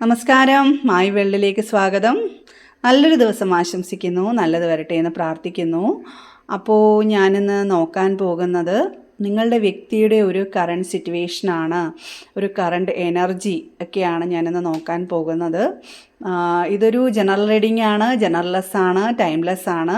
നമസ്കാരം. മായി വെള്ളിലേക്ക് സ്വാഗതം. നല്ലൊരു ദിവസം ആശംസിക്കുന്നു. നല്ലത് വരട്ടെ എന്ന് പ്രാർത്ഥിക്കുന്നു. അപ്പോൾ ഞാനിന്ന് നോക്കാൻ പോകുന്നത് നിങ്ങളുടെ വ്യക്തിയുടെ ഒരു കറണ്ട് സിറ്റുവേഷനാണ് ഒരു കറണ്ട് എനർജി ഒക്കെയാണ് ഞാനിന്ന് നോക്കാൻ പോകുന്നത്. ഇതൊരു ജനറൽ റീഡിംഗ് ആണ് ജനറൽലെസ് ആണ് ടൈംലെസ് ആണ്.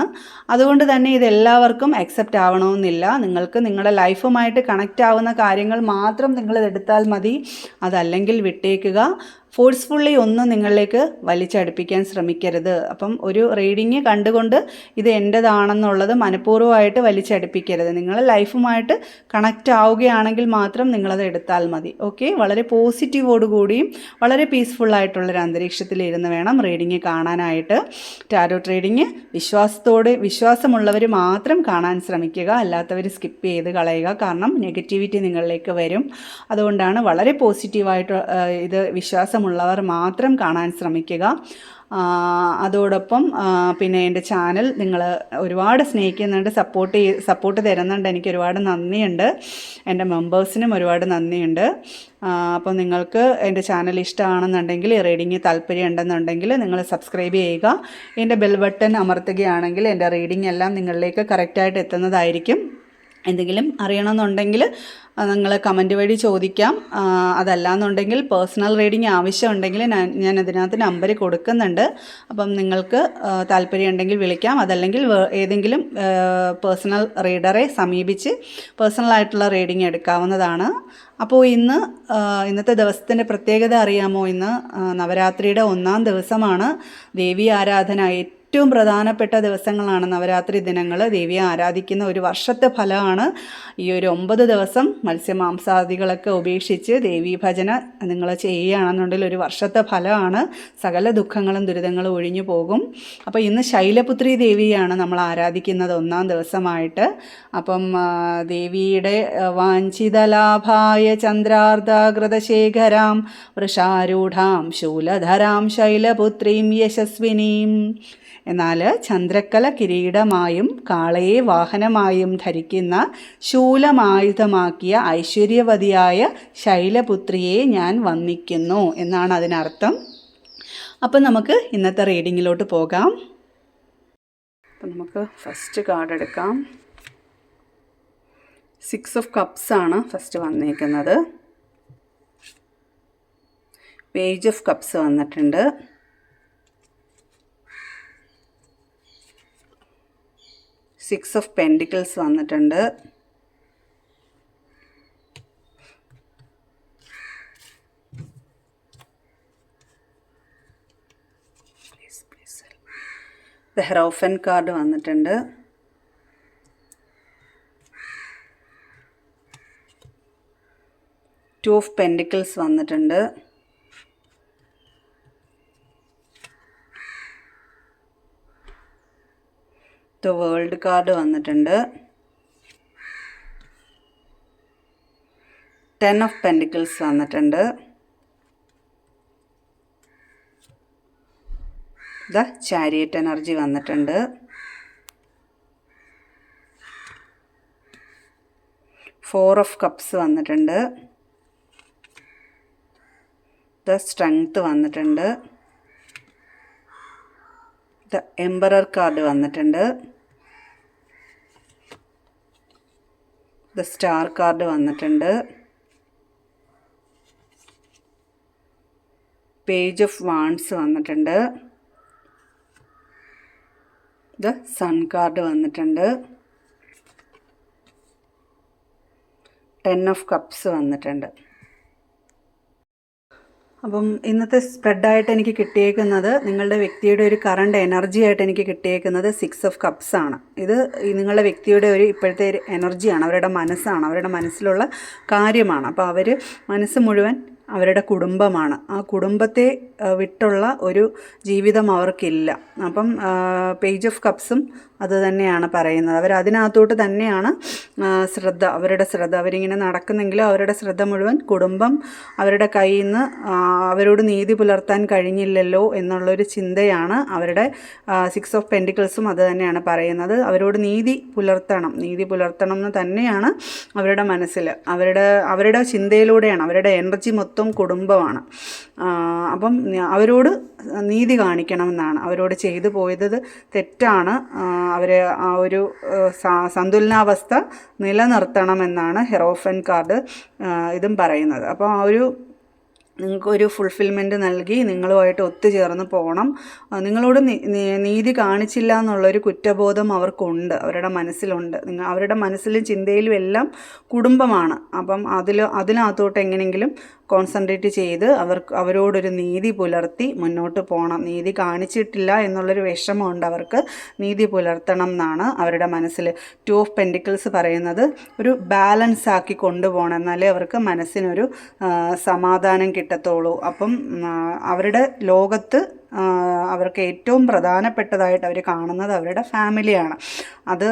അതുകൊണ്ട് തന്നെ ഇത് എല്ലാവർക്കും അക്സെപ്റ്റ് ആവണമെന്നില്ല. നിങ്ങൾക്ക് നിങ്ങളുടെ ലൈഫുമായിട്ട് കണക്റ്റ് ആവുന്ന കാര്യങ്ങൾ മാത്രം നിങ്ങൾ മതി. അതല്ലെങ്കിൽ വിട്ടേക്കുക. ഫോഴ്സ്ഫുള്ളി ഒന്നും നിങ്ങളിലേക്ക് വലിച്ചടുപ്പിക്കാൻ ശ്രമിക്കരുത്. അപ്പം ഒരു റീഡിങ് കണ്ടുകൊണ്ട് ഇത് എന്റെതാണെന്നുള്ളത് മനഃപൂർവമായിട്ട് വലിച്ചടുപ്പിക്കരുത്. നിങ്ങൾ ലൈഫുമായിട്ട് കണക്റ്റ് ആവുകയാണെങ്കിൽ മാത്രം നിങ്ങളത് എടുത്താൽ മതി. ഓക്കെ വളരെ പോസിറ്റീവോടുകൂടിയും വളരെ പീസ്ഫുള്ളായിട്ടുള്ളൊരു അന്തരീക്ഷത്തിൽ ഇരുന്ന് വേണം റീഡിങ് കാണാനായിട്ട്. ടാരോ ട്രീഡിങ് വിശ്വാസത്തോടെ വിശ്വാസമുള്ളവർ മാത്രം കാണാൻ ശ്രമിക്കുക അല്ലാത്തവർ സ്കിപ്പ് ചെയ്ത് കളയുക. കാരണം നെഗറ്റിവിറ്റി നിങ്ങളിലേക്ക് വരും. അതുകൊണ്ടാണ് വളരെ പോസിറ്റീവായിട്ട് ഇത് വിശ്വാസമുള്ളവർ മാത്രം കാണാൻ ശ്രമിക്കുക. അതോടൊപ്പം പിന്നെ എന്റെ ചാനൽ നിങ്ങൾ ഒരുപാട് സ്നേഹിക്കുന്നുണ്ട് സപ്പോർട്ട് ചെയ് സപ്പോർട്ട് തരുന്നുണ്ട് എനിക്ക് ഒരുപാട് നന്ദിയുണ്ട്. എന്റെ മെമ്പേഴ്സിനും ഒരുപാട് നന്ദിയുണ്ട്. അപ്പോൾ നിങ്ങൾക്ക് എന്റെ ചാനൽ ഇഷ്ടമാണെന്നുണ്ടെങ്കിൽ ഈ റീഡിങ് താല്പര്യം ഉണ്ടെന്നുണ്ടെങ്കിൽ നിങ്ങൾ സബ്സ്ക്രൈബ് ചെയ്യുക. എന്റെ ബെൽ ബട്ടൺ അമർത്തുകയാണെങ്കിൽ എന്റെ റീഡിംഗ് എല്ലാം നിങ്ങളിലേക്ക് കറക്റ്റായിട്ട് എത്തുന്നതായിരിക്കും. എന്തെങ്കിലും അറിയണമെന്നുണ്ടെങ്കിൽ നിങ്ങൾ കമന്റ് വഴി ചോദിക്കാം. അതല്ല അതല്ലാന്നുണ്ടെങ്കിൽ പേഴ്സണൽ റീഡിങ് ആവശ്യമുണ്ടെങ്കിൽ ഞാൻ ഞാൻ അതിനകത്ത് നമ്പർ കൊടുക്കുന്നുണ്ട്. അപ്പം നിങ്ങൾക്ക് താല്പര്യം ഉണ്ടെങ്കിൽ വിളിക്കാം. അതല്ലെങ്കിൽ ഏതെങ്കിലും പേഴ്സണൽ റീഡറെ സമീപിച്ച് പേഴ്സണലായിട്ടുള്ള റീഡിങ് എടുക്കാവുന്നതാണ്. അപ്പോൾ ഇന്ന് ഇന്നത്തെ ദിവസത്തിന്റെ പ്രത്യേകത അറിയാമോ? ഇന്ന് നവരാത്രിയുടെ ഒന്നാം ദിവസമാണ്. ദേവി ആരാധന ഏറ്റവും പ്രധാനപ്പെട്ട ദിവസങ്ങളാണ് നവരാത്രി ദിനങ്ങൾ. ദേവിയെ ആരാധിക്കുന്ന ഒരു വർഷത്തെ ഫലമാണ് ഈ ഒരു ഒമ്പത് ദിവസം മത്സ്യമാംസാദികളൊക്കെ ഉപേക്ഷിച്ച് ദേവീ ഭജന നിങ്ങൾ ചെയ്യുകയാണെന്നുണ്ടെങ്കിൽ ഒരു വർഷത്തെ ഫലമാണ്. സകല ദുഃഖങ്ങളും ദുരിതങ്ങളും ഒഴിഞ്ഞു പോകും. അപ്പോൾ ഇന്ന് ശൈലപുത്രി ദേവിയാണ് നമ്മൾ ആരാധിക്കുന്നത് ഒന്നാം ദിവസമായിട്ട്. അപ്പം ദേവിയുടെ വാഞ്ചിതലാഭായ ചന്ദ്രാർദ്ധാകൃതശേഖരാം വൃഷാരൂഢാം ശൂലധരാം ശൈലപുത്രീം യശസ്വിനീം. എന്നാൽ ചന്ദ്രക്കല കിരീടമായും കാളയെ വാഹനമായും ധരിക്കുന്ന ശൂലമായുധമാക്കിയ ഐശ്വര്യവതിയായ ശൈലപുത്രിയെ ഞാൻ വന്ദിക്കുന്നു എന്നാണ് അതിനർത്ഥം. അപ്പം നമുക്ക് ഇന്നത്തെ റീഡിങ്ങിലോട്ട് പോകാം. അപ്പം നമുക്ക് ഫസ്റ്റ് കാർഡ് എടുക്കാം. സിക്സ് ഓഫ് കപ്സ് ആണ് ഫസ്റ്റ് വന്നേക്കുന്നത്. പേജ് ഓഫ് കപ്സ് വന്നിട്ടുണ്ട്. സിക്സ് ഓഫ് പെൻഡിക്കിൾസ് വന്നിട്ടുണ്ട്. ദ ഹെറോഫൻ കാർഡ് വന്നിട്ടുണ്ട്. ടു ഓഫ് പെൻഡിക്കിൾസ് വന്നിട്ടുണ്ട്. ദ വേൾഡ് കാർഡ് വന്നിട്ടുണ്ട്. ടെൻ ഓഫ് പെൻഡിക്കിൾസ് വന്നിട്ടുണ്ട്. ദ ചാരിയറ്റ് എനർജി വന്നിട്ടുണ്ട്. ഫോർ ഓഫ് കപ്സ് വന്നിട്ടുണ്ട്. ദ സ്ട്രെങ്ത് വന്നിട്ടുണ്ട്. ദ എംബറർ കാർഡ് വന്നിട്ടുണ്ട്. ദ സ്റ്റാർ കാർഡ് വന്നിട്ടുണ്ട്. പേജ് ഓഫ് വാൺസ് വന്നിട്ടുണ്ട്. ദ സൺ കാർഡ് വന്നിട്ടുണ്ട്. ടെൻ ഓഫ് കപ്സ് വന്നിട്ടുണ്ട്. അപ്പം ഇന്നത്തെ സ്പ്രെഡായിട്ട് എനിക്ക് കിട്ടിയേക്കുന്നത് നിങ്ങളുടെ വ്യക്തിയുടെ ഒരു കറണ്ട് എനർജി ആയിട്ട് എനിക്ക് കിട്ടിയേക്കുന്നത് സിക്സ് ഓഫ് കപ്സ് ആണ്. ഇത് നിങ്ങളുടെ വ്യക്തിയുടെ ഒരു ഇപ്പോഴത്തെ ഒരു എനർജിയാണ് അവരുടെ മനസ്സാണ് അവരുടെ മനസ്സിലുള്ള കാര്യമാണ്. അപ്പോൾ അവർ മനസ്സ് മുഴുവൻ അവരുടെ കുടുംബമാണ്. ആ കുടുംബത്തെ വിട്ടുള്ള ഒരു ജീവിതം അവർക്കില്ല. അപ്പം പേജ് ഓഫ് കപ്സും അത് തന്നെയാണ് പറയുന്നത്. അവർ അതിനകത്തോട്ട് തന്നെയാണ് ശ്രദ്ധ അവരുടെ ശ്രദ്ധ. അവരിങ്ങനെ നടക്കുന്നെങ്കിലും അവരുടെ ശ്രദ്ധ മുഴുവൻ കുടുംബം അവരുടെ കയ്യിൽ നിന്ന് അവരോട് നീതി പുലർത്താൻ കഴിഞ്ഞില്ലല്ലോ എന്നുള്ളൊരു ചിന്തയാണ് അവരുടെ സിക്സ് ഓഫ് പെന്റിക്കിൾസും അത് തന്നെയാണ് പറയുന്നത്. അവരോട് നീതി പുലർത്തണം. നീതി പുലർത്തണം എന്ന് തന്നെയാണ് അവരുടെ മനസ്സിൽ അവരുടെ അവരുടെ ചിന്തയിലൂടെയാണ് അവരുടെ എനർജി മൊത്തം കുടുംബമാണ്. അപ്പം അവരോട് നീതി കാണിക്കണമെന്നാണ്. അവരോട് ചെയ്തു പോയത് തെറ്റാണ്. അവർ ആ ഒരു സന്തുലനാവസ്ഥ നിലനിർത്തണമെന്നാണ് ഹെറോഫൻ കാർഡ് ഇതും പറയുന്നത്. അപ്പോൾ ആ ഒരു നിങ്ങൾക്കൊരു ഫുൾഫിൽമെന്റ് നൽകി നിങ്ങളുമായിട്ട് ഒത്തുചേർന്ന് പോകണം. നിങ്ങളോട് നീതി കാണിച്ചില്ല എന്നുള്ളൊരു കുറ്റബോധം അവർക്കുണ്ട് അവരുടെ മനസ്സിലുണ്ട്. നിങ്ങൾ അവരുടെ മനസ്സിലും ചിന്തയിലും എല്ലാം കുടുംബമാണ്. അപ്പം അതിൽ അതിനകത്തോട്ട് എങ്ങനെയെങ്കിലും കോൺസെൻട്രേറ്റ് ചെയ്ത് അവർക്ക് അവരോടൊരു നീതി പുലർത്തി മുന്നോട്ട് പോകണം നീതി കാണിച്ചിട്ടില്ല എന്നുള്ളൊരു വിഷമമുണ്ട് അവർക്ക്. നീതി പുലർത്തണം എന്നാണ് അവരുടെ മനസ്സിൽ ടു ഓഫ് പെൻഡിക്കിൾസ് പറയുന്നത് ഒരു ബാലൻസ് ആക്കി കൊണ്ടുപോകണം എന്നാലേ അവർക്ക് മനസ്സിനൊരു സമാധാനം കിട്ടത്തുള്ളൂ. അപ്പം അവരുടെ ലോകത്ത് അവർക്ക് ഏറ്റവും പ്രധാനപ്പെട്ടതായിട്ട് അവർ കാണുന്നത് അവരുടെ ഫാമിലിയാണ്. അത്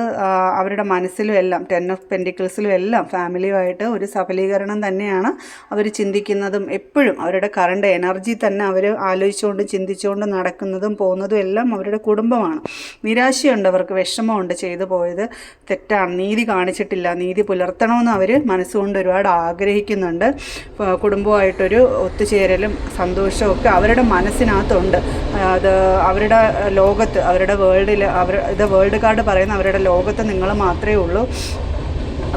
അവരുടെ മനസ്സിലും എല്ലാം ടെൻ ഓഫ് പെൻഡിക്കിൾസിലും എല്ലാം ഫാമിലിയുമായിട്ട് ഒരു സഫലീകരണം തന്നെയാണ് അവർ ചിന്തിക്കുന്നതും എപ്പോഴും. അവരുടെ കറണ്ട് എനർജി തന്നെ അവർ ആലോചിച്ചുകൊണ്ട് ചിന്തിച്ചുകൊണ്ട് നടക്കുന്നതും പോകുന്നതും എല്ലാം അവരുടെ കുടുംബമാണ്. നിരാശയുണ്ട് അവർക്ക് വിഷമമുണ്ട് ചെയ്തു പോയത് തെറ്റാണ്. നീതി കാണിച്ചിട്ടില്ല നീതി പുലർത്തണമെന്ന് അവർ മനസ്സുകൊണ്ട് ഒരുപാട് ആഗ്രഹിക്കുന്നുണ്ട്. കുടുംബമായിട്ടൊരു ഒത്തുചേരലും സന്തോഷവും ഒക്കെ അവരുടെ മനസ്സിനകത്തുണ്ട്. അത് അവരുടെ ലോകത്ത് അവരുടെ വേൾഡിൽ അവർ ഇത് വേൾഡ് കാർഡ് പറയുന്ന അവരുടെ ലോകത്ത് നിങ്ങൾ മാത്രമേ ഉള്ളൂ.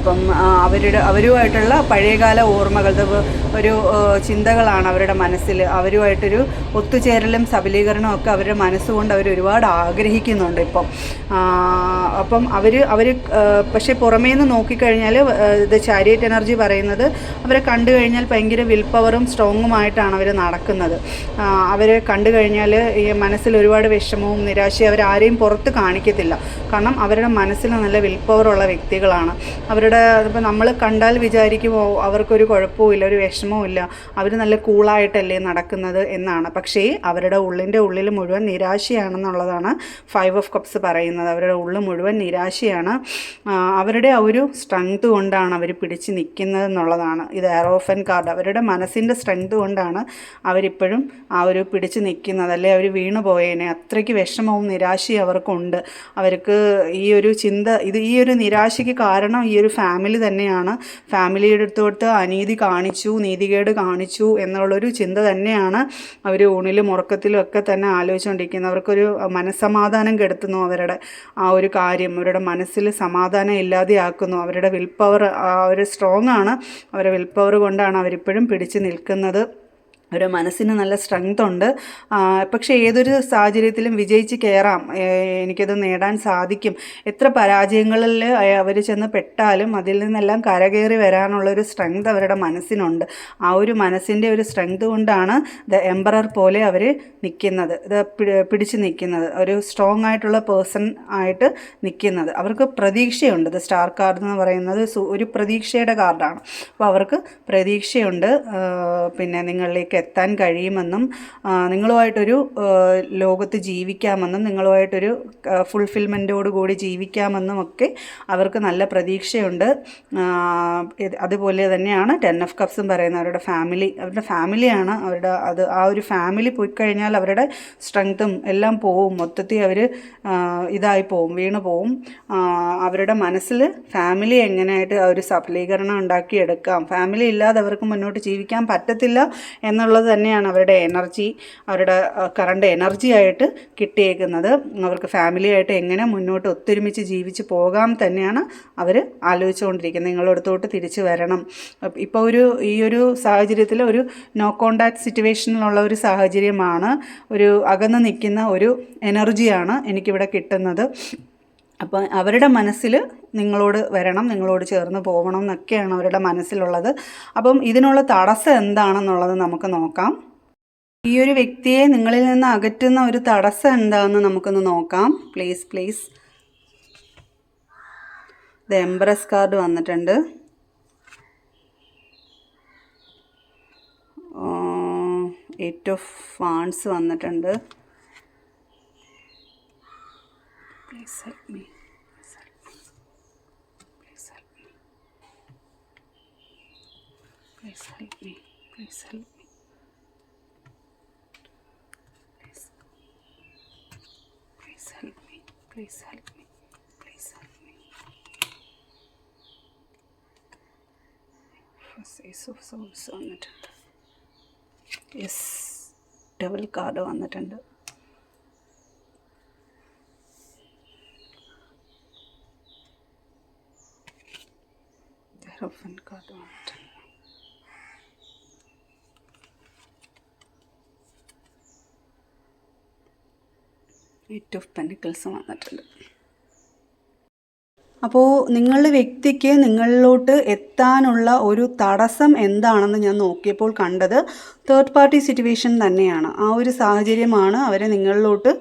അപ്പം അവരുടെ അവരുമായിട്ടുള്ള പഴയകാല ഓർമ്മകൾ ഒരു ചിന്തകളാണ് അവരുടെ മനസ്സിൽ. അവരുമായിട്ടൊരു ഒത്തുചേരലും സബലീകരണവും ഒക്കെ അവരുടെ മനസ്സുകൊണ്ട് അവർ ഒരുപാട് ആഗ്രഹിക്കുന്നുണ്ട് ഇപ്പം. അപ്പം അവർ അവർ പക്ഷേ പുറമേ നിന്ന് നോക്കിക്കഴിഞ്ഞാൽ ഇത് ചാരിയറ്റ് എനർജി പറയുന്നത് അവരെ കണ്ടു കഴിഞ്ഞാൽ ഭയങ്കര വിൽ പവറും സ്ട്രോങ്ങുമായിട്ടാണ് അവർ നടക്കുന്നത്. അവരെ കണ്ടു കഴിഞ്ഞാൽ ഈ മനസ്സിൽ ഒരുപാട് വിഷമവും നിരാശയും അവരാരെയും പുറത്ത് കാണിക്കത്തില്ല. കാരണം അവരുടെ മനസ്സിൽ നല്ല വിൽ പവറുള്ള വ്യക്തികളാണ്. അവരുടെ ഇപ്പോൾ നമ്മൾ കണ്ടാൽ വിചാരിക്കുമോ അവർക്കൊരു കുഴപ്പവുമില്ല ഒരു വിഷമവുമില്ല അവർ നല്ല കൂളായിട്ടല്ലേ നടക്കുന്നത് എന്നാണ്. പക്ഷേ അവരുടെ ഉള്ളിന്റെ ഉള്ളിൽ മുഴുവൻ നിരാശയാണെന്നുള്ളതാണ് ഫൈവ് ഓഫ് കപ്സ് പറയുന്നത്. അവരുടെ ഉള്ളിൽ മുഴുവൻ നിരാശയാണ്. അവരുടെ ഒരു സ്ട്രെങ്ത് കൊണ്ടാണ് അവർ പിടിച്ച് നിൽക്കുന്നത് എന്നുള്ളതാണ്. ഇത് എറോഫൻ കാർഡ് അവരുടെ മനസ്സിന്റെ സ്ട്രെങ്ത് കൊണ്ടാണ് അവരിപ്പോഴും ആ ഒരു പിടിച്ച് നിൽക്കുന്നത് അല്ലെ? അവർ വീണു പോയേനെ. അത്രയ്ക്ക് വിഷമവും നിരാശയും അവർക്കുണ്ട്. അവർക്ക് ഈ ഒരു ചിന്ത ഇത് ഈ ഒരു നിരാശയ്ക്ക് കാരണം ഈ ഒരു ഫാമിലി തന്നെയാണ്. ഫാമിലിയുടെ അടുത്തോട്ട് അനീതി കാണിച്ചു നീതികേട് കാണിച്ചു എന്നുള്ളൊരു ചിന്ത തന്നെയാണ് അവർ ഊണിലും ഉറക്കത്തിലും ഒക്കെ തന്നെ ആലോചിച്ചുകൊണ്ടിരിക്കുന്നത്. അവർക്കൊരു മനസ്സമാധാനം കെടുത്തുന്നു അവരുടെ ആ ഒരു കാര്യം. അവരുടെ മനസ്സിൽ സമാധാനം ഇല്ലാതെയാക്കുന്നു. അവരുടെ വിൽ പവർ അവർ സ്ട്രോങ് ആണ്. അവരുടെ വിൽ പവർ കൊണ്ടാണ് അവരിപ്പോഴും പിടിച്ചു നിൽക്കുന്നത്. അവരുടെ മനസ്സിന് നല്ല സ്ട്രെങ്ത് ഉണ്ട്. പക്ഷേ ഏതൊരു സാഹചര്യത്തിലും വിജയിച്ച് കയറാം എനിക്കത് നേടാൻ സാധിക്കും. എത്ര പരാജയങ്ങളിൽ അവർ ചെന്ന് പെട്ടാലും അതിൽ നിന്നെല്ലാം കരകയറി വരാനുള്ളൊരു സ്ട്രെങ്ത് അവരുടെ മനസ്സിനുണ്ട്. ആ ഒരു മനസ്സിന്റെ ഒരു സ്ട്രെങ്ത് കൊണ്ടാണ് ദ എംബറർ പോലെ അവർ നിൽക്കുന്നത് ഇത് പിടിച്ചു നിൽക്കുന്നത് ഒരു സ്ട്രോങ് ആയിട്ടുള്ള പേഴ്സൺ ആയിട്ട് നിൽക്കുന്നത് അവർക്ക് പ്രതീക്ഷയുണ്ട്. ഇത് സ്റ്റാർ കാർഡ് എന്ന് പറയുന്നത് ഒരു പ്രതീക്ഷയുടെ കാർഡാണ് അപ്പോൾ അവർക്ക് പ്രതീക്ഷയുണ്ട്. പിന്നെ നിങ്ങളിലേക്ക് എത്താൻ കഴിയുമെന്നും നിങ്ങളുമായിട്ടൊരു ലോകത്ത് ജീവിക്കാമെന്നും നിങ്ങളുമായിട്ടൊരു ഫുൾഫിൽമെന്റോട് കൂടി ജീവിക്കാമെന്നും ഒക്കെ അവർക്ക് നല്ല പ്രതീക്ഷയുണ്ട്. അതുപോലെ തന്നെയാണ് ടെൻ ഓഫ് കപ്സും പറയുന്നത് അവരുടെ ഫാമിലി അവരുടെ ഫാമിലിയാണ് അവരുടെ അത് ആ ഒരു ഫാമിലി പോയി കഴിഞ്ഞാൽ അവരുടെ സ്ട്രെങ്ത്തും എല്ലാം പോവും. മൊത്തത്തിൽ അവർ ഇതായി പോവും വീണ് പോവും. അവരുടെ മനസ്സിൽ ഫാമിലി എങ്ങനെയായിട്ട് ഒരു സഫലീകരണം ഉണ്ടാക്കിയെടുക്കാം? ഫാമിലി ഇല്ലാതെ അവർക്ക് മുന്നോട്ട് ജീവിക്കാൻ പറ്റത്തില്ല എന്നുള്ളത് തന്നെയാണ് അവരുടെ എനർജി അവരുടെ കറണ്ട് എനർജി ആയിട്ട് കിട്ടിയേക്കുന്നത്. അവർക്ക് ഫാമിലിയായിട്ട് എങ്ങനെ മുന്നോട്ട് ഒത്തൊരുമിച്ച് ജീവിച്ച് പോകാം തന്നെയാണ് അവർ ആലോചിച്ചുകൊണ്ടിരിക്കുന്നത്. നിങ്ങളടുത്തോട്ട് തിരിച്ചു വരണം. ഇപ്പോൾ ഒരു ഈ ഒരു സാഹചര്യത്തിൽ ഒരു നോ കോണ്ടാക്ട് സിറ്റുവേഷനിലുള്ള ഒരു സാഹചര്യമാണ് ഒരു അകന്ന് നിൽക്കുന്ന ഒരു എനർജിയാണ് എനിക്കിവിടെ കിട്ടുന്നത്. അപ്പോൾ അവരുടെ മനസ്സിൽ നിങ്ങളോട് വരണം നിങ്ങളോട് ചേർന്ന് പോകണം എന്നൊക്കെയാണ് അവരുടെ മനസ്സിലുള്ളത്. അപ്പം ഇതിനുള്ള തടസ്സം എന്താണെന്നുള്ളത് നമുക്ക് നോക്കാം. ഈ ഒരു വ്യക്തിയെ നിങ്ങളിൽ നിന്ന് അകറ്റുന്ന ഒരു തടസ്സം എന്താണെന്ന് നമുക്കൊന്ന് നോക്കാം. Please please the empress card വന്നിട്ടുണ്ട്. എയ്റ്റ് ഓഫ് ഫാൺസ് വന്നിട്ടുണ്ട്. Of Swords വന്നിട്ടുണ്ട്. യെസ് ഡബിൾ കാർഡ് വന്നിട്ടുണ്ട്. കാർഡ് വന്നിട്ടുണ്ട്. എയ്റ്റ് ഓഫ് പെന്റിക്കിൾസ് വന്നിട്ടുണ്ട്. അപ്പോൾ നിങ്ങളുടെ വ്യക്തിക്ക് നിങ്ങളിലോട്ട് എത്താനുള്ള ഒരു തടസ്സം എന്താണെന്ന് ഞാൻ നോക്കിയപ്പോൾ കണ്ടത് തേർഡ് പാർട്ടി സിറ്റുവേഷൻ തന്നെയാണ്. ആ ഒരു സാഹചര്യമാണ് അവരെ നിങ്ങളിലോട്ട്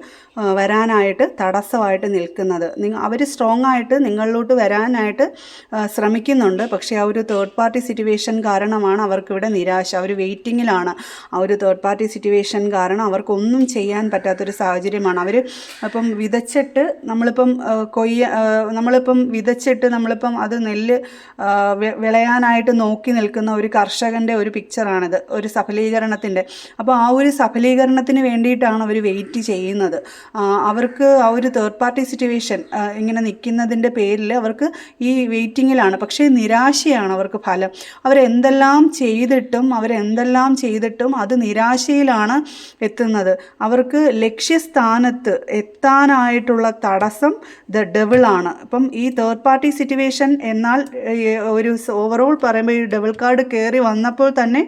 വരാനായിട്ട് തടസ്സമായിട്ട് നിൽക്കുന്നത്. നിങ്ങൾ അവർ സ്ട്രോങ് ആയിട്ട് നിങ്ങളിലോട്ട് വരാനായിട്ട് ശ്രമിക്കുന്നുണ്ട്. പക്ഷേ ആ ഒരു തേർഡ് പാർട്ടി സിറ്റുവേഷൻ കാരണമാണ് അവർക്കിവിടെ നിരാശ. അവർ വെയിറ്റിങ്ങിലാണ് ആ ഒരു തേർഡ് പാർട്ടി സിറ്റുവേഷൻ കാരണം അവർക്കൊന്നും ചെയ്യാൻ പറ്റാത്തൊരു സാഹചര്യമാണ്. അവർ അപ്പം വിതച്ചിട്ട് നമ്മളിപ്പം കൊയ്യ നമ്മളിപ്പം വിതച്ചിട്ട് നമ്മളിപ്പം അത് നെല്ല് വിളയാനായിട്ട് നോക്കി നിൽക്കുന്ന ഒരു കർഷകന്റെ ഒരു പിക്ചറാണിത് ഒരു സഫലീകരണത്തിന്റെ. അപ്പോൾ ആ ഒരു സഫലീകരണത്തിന് വേണ്ടിയിട്ടാണ് അവർ വെയിറ്റ് ചെയ്യുന്നത്. അവർക്ക് ആ ഒരു തേർഡ് പാർട്ടി സിറ്റുവേഷൻ ഇങ്ങനെ നിൽക്കുന്നതിന്റെ പേരിൽ അവർക്ക് ഈ വെയിറ്റിങ്ങിലാണ്. പക്ഷേ നിരാശയാണ് അവർക്ക് ഫലം. അവരെന്തെല്ലാം ചെയ്തിട്ടും അവരെന്തെല്ലാം ചെയ്തിട്ടും അത് നിരാശയിലാണ് എത്തുന്നത്. അവർക്ക് ലക്ഷ്യസ്ഥാനത്ത് എത്താനായിട്ടുള്ള തടസ്സം ദ ഡെവിളാണ് അപ്പം ഈ തേർഡ് പാർട്ടി സിറ്റുവേഷൻ എന്നാൽ ഒരു ഓവറോൾ പറയുമ്പോൾ ഈ ഡബിൾ കാർഡ് കയറി വന്നപ്പോൾ തന്നെ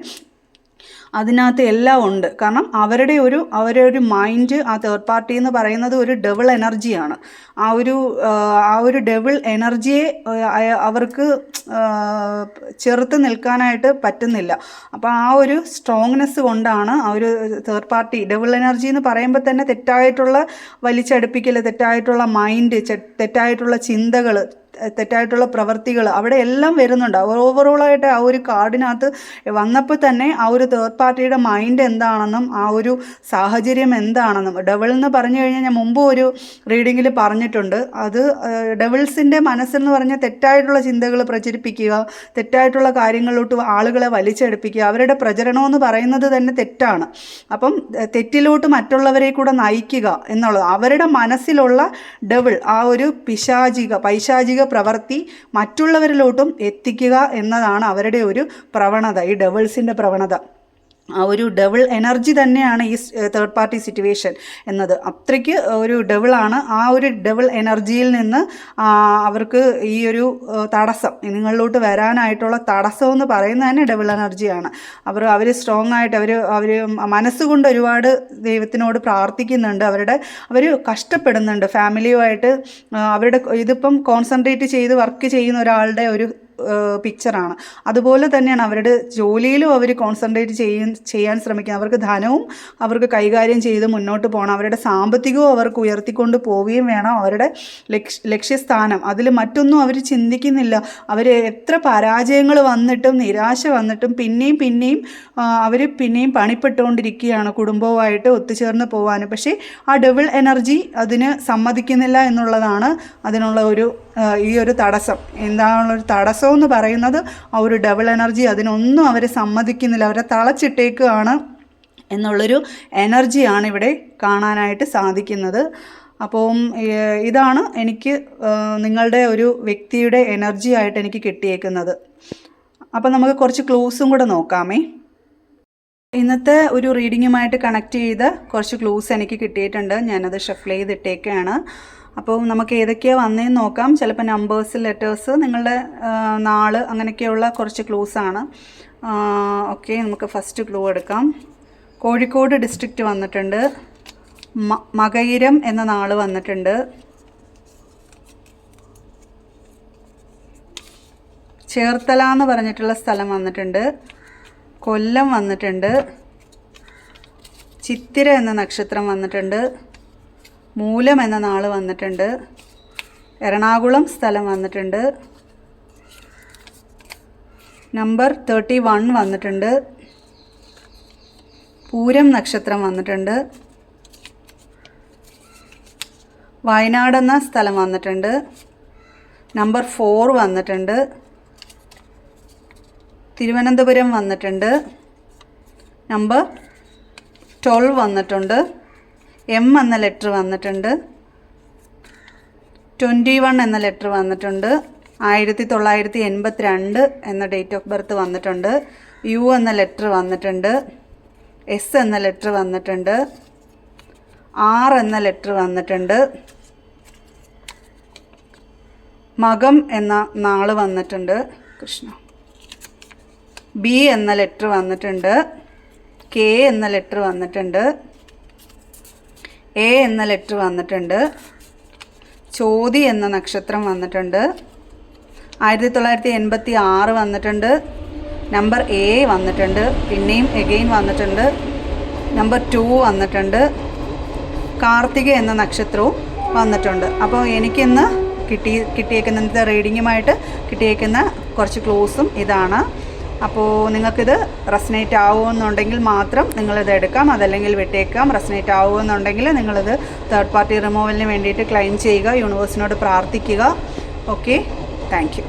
അതിനകത്ത് എല്ലാം ഉണ്ട്. കാരണം അവരുടെ ഒരു അവരുടെ ഒരു മൈൻഡ് ആ തേർഡ് പാർട്ടി എന്ന് പറയുന്നത് ഒരു ഡബിൾ എനർജിയാണ് ആ ഒരു ആ, ഒരു ഡബിൾ എനർജിയെ അവർക്ക് ചെറുത്ത് നിൽക്കാനായിട്ട് പറ്റുന്നില്ല. അപ്പോൾ ആ ഒരു സ്ട്രോങ്നെസ് കൊണ്ടാണ് ആ ഒരു തേർഡ് പാർട്ടി ഡബിൾ എനർജി എന്ന് പറയുമ്പോൾ തന്നെ തെറ്റായിട്ടുള്ള വലിച്ചടുപ്പിക്കൽ തെറ്റായിട്ടുള്ള മൈൻഡ് തെറ്റായിട്ടുള്ള ചിന്തകൾ തെറ്റായിട്ടുള്ള പ്രവർത്തികൾ അവിടെ എല്ലാം വരുന്നുണ്ട് ഓവറോളായിട്ട് ആ ഒരു കാർഡിനകത്ത് വന്നപ്പോൾ തന്നെ ആ ഒരു തേർഡ് പാർട്ടിയുടെ മൈൻഡ് എന്താണെന്നും ആ ഒരു സാഹചര്യം എന്താണെന്നും ഡെവിൾ എന്ന് പറഞ്ഞു കഴിഞ്ഞാൽ ഞാൻ മുമ്പ് ഒരു റീഡിങ്ങിൽ പറഞ്ഞിട്ടുണ്ട്. അത് ഡെവിൾസിന്റെ മനസ്സെന്ന് പറഞ്ഞാൽ തെറ്റായിട്ടുള്ള ചിന്തകൾ പ്രചരിപ്പിക്കുക തെറ്റായിട്ടുള്ള കാര്യങ്ങളിലോട്ട് ആളുകളെ വലിച്ചെടുപ്പിക്കുക അവരുടെ പ്രചരണമെന്ന് പറയുന്നത് തന്നെ തെറ്റാണ്. അപ്പം തെറ്റിലോട്ട് മറ്റുള്ളവരെ കൂടെ നയിക്കുക എന്നുള്ളത് അവരുടെ മനസ്സിലുള്ള ഡെവിൾ ആ ഒരു പിശാചിക പൈശാചിക പ്രവൃത്തി മറ്റുള്ളവരിലോട്ടും എത്തിക്കുക എന്നതാണ് അവരുടെ ഒരു പ്രവണത ഈ ഡെവിൾസിന്റെ പ്രവണത. ഒരു ഡബിൾ എനർജി തന്നെയാണ് ഈ തേർഡ് പാർട്ടി സിറ്റുവേഷൻ എന്നത്. അത്രയ്ക്ക് ഒരു ഡബിളാണ് ആ ഒരു ഡബിൾ എനർജിയിൽ നിന്ന് അവർക്ക് ഈ ഒരു തടസ്സം നിങ്ങളിലോട്ട് വരാനായിട്ടുള്ള തടസ്സം എന്ന് പറയുന്നത് തന്നെ ഡബിൾ എനർജിയാണ് അവർ അവർ സ്ട്രോങ് ആയിട്ട് അവർ അവർ മനസ്സുകൊണ്ട് ഒരുപാട് ദൈവത്തിനോട് പ്രാർത്ഥിക്കുന്നുണ്ട്. അവരുടെ അവർ കഷ്ടപ്പെടുന്നുണ്ട്. ഫാമിലിയുമായിട്ട് അവരുടെ ഇതിപ്പം കോൺസെൻട്രേറ്റ് ചെയ്ത് വർക്ക് ചെയ്യുന്ന ഒരാളുടെ ഒരു പിക്ചറാണ് അതുപോലെ തന്നെയാണ് അവരുടെ ജോലിയിലും അവർ കോൺസെൻട്രേറ്റ് ചെയ്യാൻ ചെയ്യാൻ ശ്രമിക്കുക അവർക്ക് ധനവും അവർക്ക് കൈകാര്യം ചെയ്ത് മുന്നോട്ട് പോകണം. അവരുടെ സാമ്പത്തികവും അവർക്ക് ഉയർത്തിക്കൊണ്ട് പോവുകയും വേണം അവരുടെ ലക്ഷ്യ ലക്ഷ്യസ്ഥാനം. അതിൽ മറ്റൊന്നും അവർ ചിന്തിക്കുന്നില്ല. അവർ എത്ര പരാജയങ്ങൾ വന്നിട്ടും നിരാശ വന്നിട്ടും പിന്നെയും പിന്നെയും അവർ പിന്നെയും പണിപ്പെട്ടുകൊണ്ടിരിക്കുകയാണ് കുടുംബവുമായിട്ട് ഒത്തുചേർന്ന് പോകാനും പക്ഷേ ആ ഡബിൾ എനർജി അതിന് സമ്മതിക്കുന്നില്ല എന്നുള്ളതാണ് അതിനുള്ള ഒരു ഈ ഒരു തടസ്സം. എന്താണുള്ളൊരു തടസ്സം എന്ന് പറയുന്നത് ആ ഒരു ഡബിൾ എനർജി അതിനൊന്നും അവർ സമ്മതിക്കുന്നില്ല. അവരെ തളച്ചിട്ടേക്കുകയാണ് എന്നുള്ളൊരു എനർജിയാണ് ഇവിടെ കാണാനായിട്ട് സാധിക്കുന്നത്. അപ്പോൾ ഇതാണ് എനിക്ക് നിങ്ങളുടെ ഒരു വ്യക്തിയുടെ എനർജി ആയിട്ട് എനിക്ക് കിട്ടിയേക്കുന്നത്. അപ്പം നമുക്ക് കുറച്ച് ക്ലൂസും കൂടെ നോക്കാമേ. ഇന്നത്തെ ഒരു റീഡിങ്ങുമായിട്ട് കണക്ട് ചെയ്ത് കുറച്ച് ക്ലൂസ് എനിക്ക് കിട്ടിയിട്ടുണ്ട്. ഞാനത് ഷഫിൾ ചെയ്തിട്ടേക്കാണ്. അപ്പോൾ നമുക്ക് ഏതൊക്കെയാണ് വന്നതെന്ന് നോക്കാം. ചിലപ്പോൾ നമ്പേഴ്സ് ലെറ്റേഴ്സ് നിങ്ങളുടെ നാൾ അങ്ങനെയൊക്കെയുള്ള കുറച്ച് ക്ലൂസാണ് ഓക്കെ നമുക്ക് ഫസ്റ്റ് ക്ലൂ എടുക്കാം. കോഴിക്കോട് ഡിസ്ട്രിക്റ്റ് വന്നിട്ടുണ്ട്. മകയിരം എന്ന നാൾ വന്നിട്ടുണ്ട്. ചേർത്തല എന്ന് പറഞ്ഞിട്ടുള്ള സ്ഥലം വന്നിട്ടുണ്ട്. കൊല്ലം വന്നിട്ടുണ്ട്. ചിത്തിര എന്ന നക്ഷത്രം വന്നിട്ടുണ്ട്. മൂലം എന്ന നാൾ വന്നിട്ടുണ്ട്. എറണാകുളം സ്ഥലം വന്നിട്ടുണ്ട്. നമ്പർ തേർട്ടി വൺ വന്നിട്ടുണ്ട്. പൂരം നക്ഷത്രം വന്നിട്ടുണ്ട്. വയനാടെന്ന സ്ഥലം വന്നിട്ടുണ്ട്. നമ്പർ ഫോർ വന്നിട്ടുണ്ട്. തിരുവനന്തപുരം വന്നിട്ടുണ്ട്. നമ്പർ ട്വൽവ് വന്നിട്ടുണ്ട്. എം എന്ന ലെറ്റർ വന്നിട്ടുണ്ട്. ട്വന്റി വൺ എന്ന ലെറ്റർ വന്നിട്ടുണ്ട്. ആയിരത്തി തൊള്ളായിരത്തി എൺപത്തി രണ്ട് എന്ന ഡേറ്റ് ഓഫ് ബർത്ത് വന്നിട്ടുണ്ട്. യു എന്ന ലെറ്റർ വന്നിട്ടുണ്ട്. എസ് എന്ന ലെറ്റർ വന്നിട്ടുണ്ട്. ആർ എന്ന ലെറ്റർ വന്നിട്ടുണ്ട്. മകം എന്ന നാൾ വന്നിട്ടുണ്ട്. കൃഷ്ണ. ബി എന്ന ലെറ്റർ വന്നിട്ടുണ്ട്. കെ എന്ന ലെറ്റർ വന്നിട്ടുണ്ട്. എ എന്ന ലെറ്റർ വന്നിട്ടുണ്ട്. ചോതി എന്ന നക്ഷത്രം വന്നിട്ടുണ്ട്. ആയിരത്തി തൊള്ളായിരത്തി എൺപത്തി ആറ് വന്നിട്ടുണ്ട്. നമ്പർ എ വന്നിട്ടുണ്ട്. പിന്നെയും എഗെയിൻ വന്നിട്ടുണ്ട്. നമ്പർ ടു വന്നിട്ടുണ്ട്. കാർത്തിക എന്ന നക്ഷത്രവും വന്നിട്ടുണ്ട്. അപ്പോൾ എനിക്കിന്ന് കിട്ടി കിട്ടിയേക്കുന്ന റീഡിങ്ങുമായിട്ട് കിട്ടിയേക്കുന്ന കുറച്ച് ക്ലോസും ഇതാണ്. അപ്പോൾ നിങ്ങൾക്കിത് റെസനേറ്റ് ആവുമെന്നുണ്ടെങ്കിൽ മാത്രം നിങ്ങളിത് എടുക്കാം. അതല്ലെങ്കിൽ വിട്ടേക്കാം. റെസനേറ്റ് ആവുമെന്നുണ്ടെങ്കിൽ നിങ്ങളിത് തേർഡ് പാർട്ടി റിമൂവലിന് വേണ്ടിയിട്ട് ക്ലെയിം ചെയ്യുക യൂണിവേഴ്സിനോട് പ്രാർത്ഥിക്കുക. Okay thank